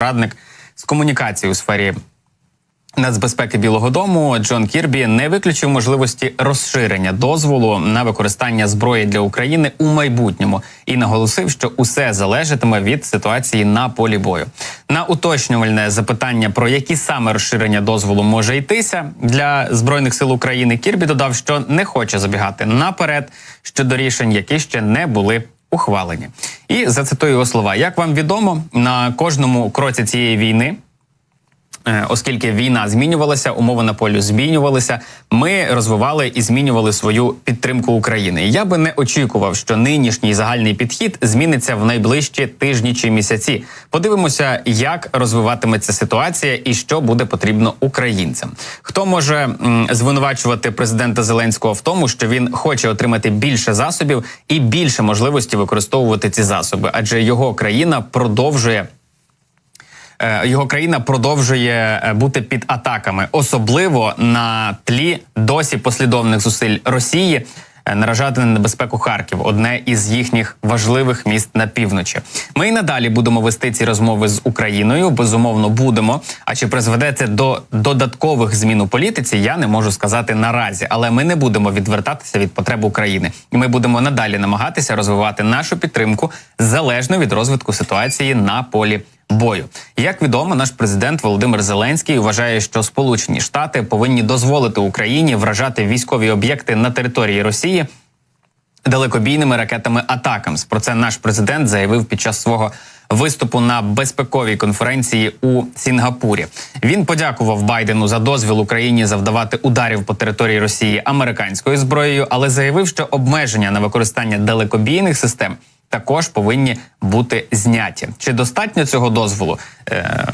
радник з комунікації у сфері нацбезпеки Білого Дому Джон Кірбі не виключив можливості розширення дозволу на використання зброї для України у майбутньому і наголосив, що усе залежатиме від ситуації на полі бою. На уточнювальне запитання про які саме розширення дозволу може йтися для збройних сил України. Кірбі додав, що не хоче забігати наперед щодо рішень, які ще не були ухвалені. І зацитую його слова: як вам відомо, на кожному кроці цієї війни. Е, Оскільки війна змінювалася, умови на полі змінювалися, ми розвивали і змінювали свою підтримку України. Я би не очікував, що нинішній загальний підхід зміниться в найближчі тижні чи місяці. Подивимося, як розвиватиметься ситуація і що буде потрібно українцям. Хто може звинувачувати президента Зеленського в тому, що він хоче отримати більше засобів і більше можливості використовувати ці засоби, адже його країна продовжує його країна продовжує е, бути під атаками, особливо на тлі досі послідовних зусиль Росії. е, Наражати на небезпеку Харків, одне із їхніх важливих міст на півночі. Ми і надалі будемо вести ці розмови з Україною. Безумовно, будемо. А чи призведе це до додаткових змін у політиці? Я не можу сказати наразі, але ми не будемо відвертатися від потреб України, і ми будемо надалі намагатися розвивати нашу підтримку залежно від розвитку ситуації на полі бою. Як відомо, наш президент Володимир Зеленський вважає, що Сполучені Штати повинні дозволити Україні вражати військові об'єкти на території Росії далекобійними ракетами Атакамс. Про це наш президент заявив під час свого виступу на безпековій конференції у Сінгапурі. Він подякував Байдену за дозвіл Україні завдавати ударів по території Росії американською зброєю, але заявив, що обмеження на використання далекобійних систем також повинні бути зняті. Чи достатньо цього дозволу? Е-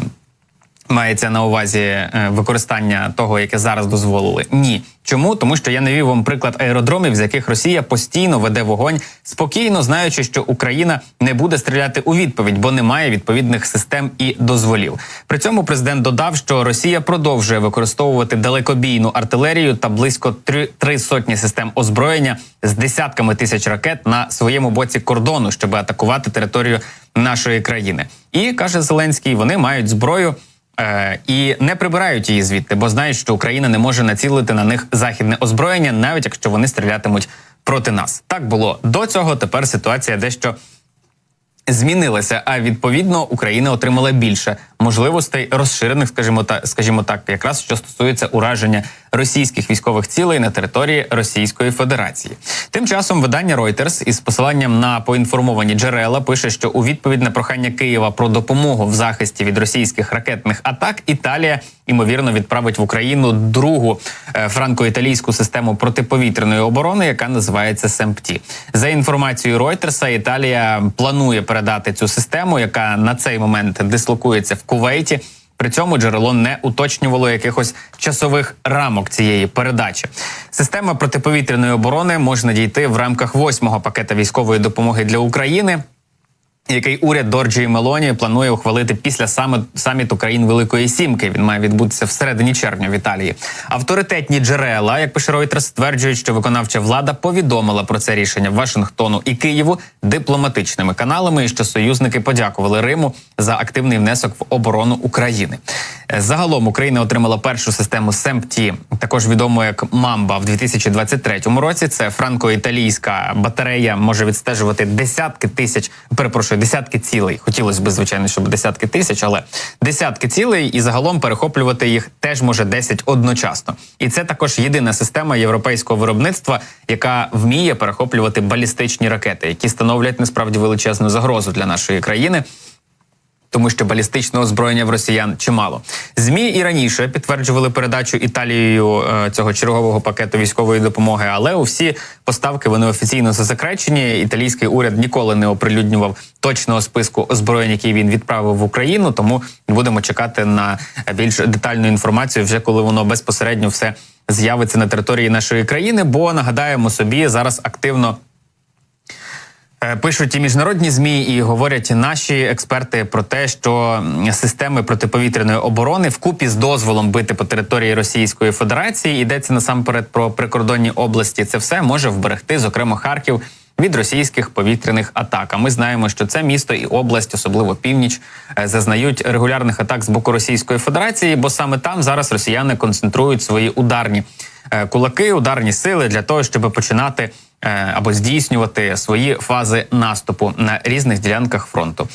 Мається на увазі е, використання того, яке зараз дозволили. Ні, чому тому, що я навів вам приклад аеродромів, з яких Росія постійно веде вогонь, спокійно знаючи, що Україна не буде стріляти у відповідь, бо немає відповідних систем і дозволів. При цьому президент додав, що Росія продовжує використовувати далекобійну артилерію та близько три, три сотні систем озброєння з десятками тисяч ракет на своєму боці кордону, щоб атакувати територію нашої країни. І каже Зеленський, вони мають зброю. Е, і не прибирають її звідти, бо знають, що Україна не може націлити на них західне озброєння, навіть якщо вони стрілятимуть проти нас. Так було до цього. Тепер ситуація дещо змінилася. А відповідно Україна отримала більше можливостей розширених, скажімо так, скажімо так, якраз що стосується ураження російських військових цілей на території Російської Федерації. Тим часом видання Reuters із посиланням на поінформовані джерела пише, що у відповідь на прохання Києва про допомогу в захисті від російських ракетних атак Італія ймовірно відправить в Україну другу е, франко-італійську систему протиповітряної оборони, яка називається СЕМПТІ. За інформацією Reuters, Італія планує передати цю систему, яка на цей момент дислокується в Кувейті. При цьому джерело не уточнювало якихось часових рамок цієї передачі. Система протиповітряної оборони може надійти в рамках восьмого пакета військової допомоги для України. Який уряд Дорджії Мелоні планує ухвалити після самі- саміту країн Великої Сімки? Він має відбутися всередині червня в Італії. Авторитетні джерела, як пише Reuters, стверджують, що виконавча влада повідомила про це рішення Вашингтону і Києву дипломатичними каналами, і що союзники подякували Риму за активний внесок в оборону України. Е, Загалом Україна отримала першу систему СЕМПТІ, також відому як Мамба в 2023 році. Це франко-італійська батарея може відстежувати десятки тисяч, перепрошую, десятки цілей. Хотілося б, звичайно, щоб десятки тисяч, але десятки цілей і загалом перехоплювати їх теж може 10 одночасно. І це також єдина система європейського виробництва, яка вміє перехоплювати балістичні ракети, які становлять насправді величезну загрозу для нашої країни тому що балістичного озброєння в росіян чимало. Змі і раніше підтверджували передачу Італією е, цього чергового пакету військової допомоги, але усі поставки вони офіційно засекречені. Італійський уряд ніколи не оприлюднював точного списку озброєнь, який він відправив в Україну. Тому будемо чекати на більш детальну інформацію, вже коли воно безпосередньо все з'явиться на території нашої країни. Бо нагадаємо собі зараз активно. Е, Пишуть і міжнародні змі, і говорять наші експерти про те, що системи протиповітряної оборони вкупі з дозволом бити по території Російської Федерації йдеться насамперед про прикордонні області. Це все може вберегти, зокрема Харків від російських повітряних атак. А ми знаємо, що це місто і область, особливо північ, е, зазнають регулярних атак з боку Російської Федерації, бо саме там зараз росіяни концентрують свої ударні е, кулаки, ударні сили для того, щоб починати або здійснювати свої фази наступу на різних ділянках фронту.